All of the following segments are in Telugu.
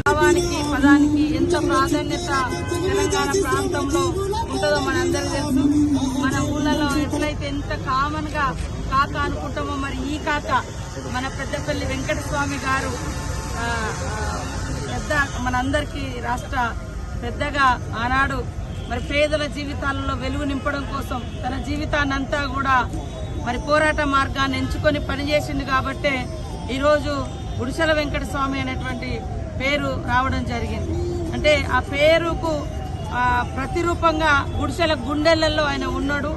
భావానికి పదానికి ఎంత ప్రాధాన్యత తెలంగాణ ప్రాంతంలో ఉంటుందో మనందరూ తెలుసు. మన ఊళ్ళలో ఎట్లయితే ఎంత కామన్గా కాక అనుకుంటామో మరి ఈ కాక మన పెద్దపల్లి వెంకటస్వామి గారు పెద్ద మనందరికీ రాష్ట్ర పెద్దగా ఆనాడు మరి పేదల జీవితాలలో వెలుగు నింపడం కోసం తన జీవితాన్నంతా కూడా మరి పోరాట మార్గాన్ని ఎంచుకొని పనిచేసింది కాబట్టే ఈరోజు గుడిసెల వెంకట స్వామి అనేటువంటి పేరు రావడం జరిగింది. అంటే ఆ పేరుకు ప్రతిరూపంగా గుడిసెల గుండెలలో ఆయన ఉన్నాడు.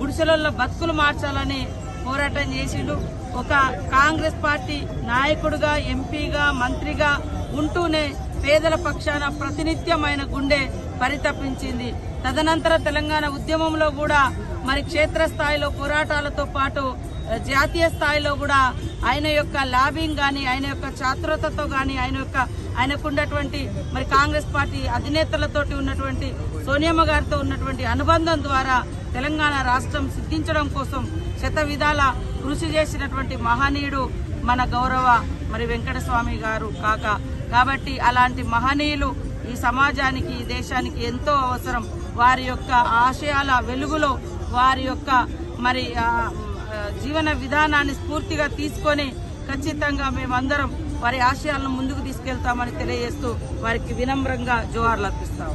గుడిసెలలో బతుకులు మార్చాలని పోరాటం చేసిండు. ఒక కాంగ్రెస్ పార్టీ నాయకుడుగా ఎంపీగా మంత్రిగా ఉంటూనే పేదల పక్షాన ప్రతినిత్యమైన ఆయన గుండె పరితపించింది. తదనంతర తెలంగాణ ఉద్యమంలో కూడా మరి క్షేత్రస్థాయిలో పోరాటాలతో పాటు జాతీయ స్థాయిలో కూడా ఆయన యొక్క లాబింగ్ కానీ ఆయన యొక్క చాతురతతో కానీ ఆయన యొక్క ఆయనకున్నటువంటి మరి కాంగ్రెస్ పార్టీ అధినేతలతోటి ఉన్నటువంటి సోనియమ్మ గారితో ఉన్నటువంటి అనుబంధం ద్వారా తెలంగాణ రాష్ట్రం సిద్ధించడం కోసం శత విధాల కృషి చేసినటువంటి మహనీయుడు మన గౌరవ మరి వెంకటస్వామి గారు కాక. కాబట్టి అలాంటి మహనీయులు ఈ సమాజానికి ఈ దేశానికి ఎంతో అవసరం. వారి యొక్క ఆశయాల వెలుగులో వారి యొక్క మరి జీవన విధానాన్ని స్ఫూర్తిగా తీసుకొని ఖచ్చితంగా మేమందరం వారి ఆశయాలను ముందుకు తీసుకెళ్తామని తెలియజేస్తూ వారికి వినమ్రంగా జోహార్లు అర్పిస్తాం.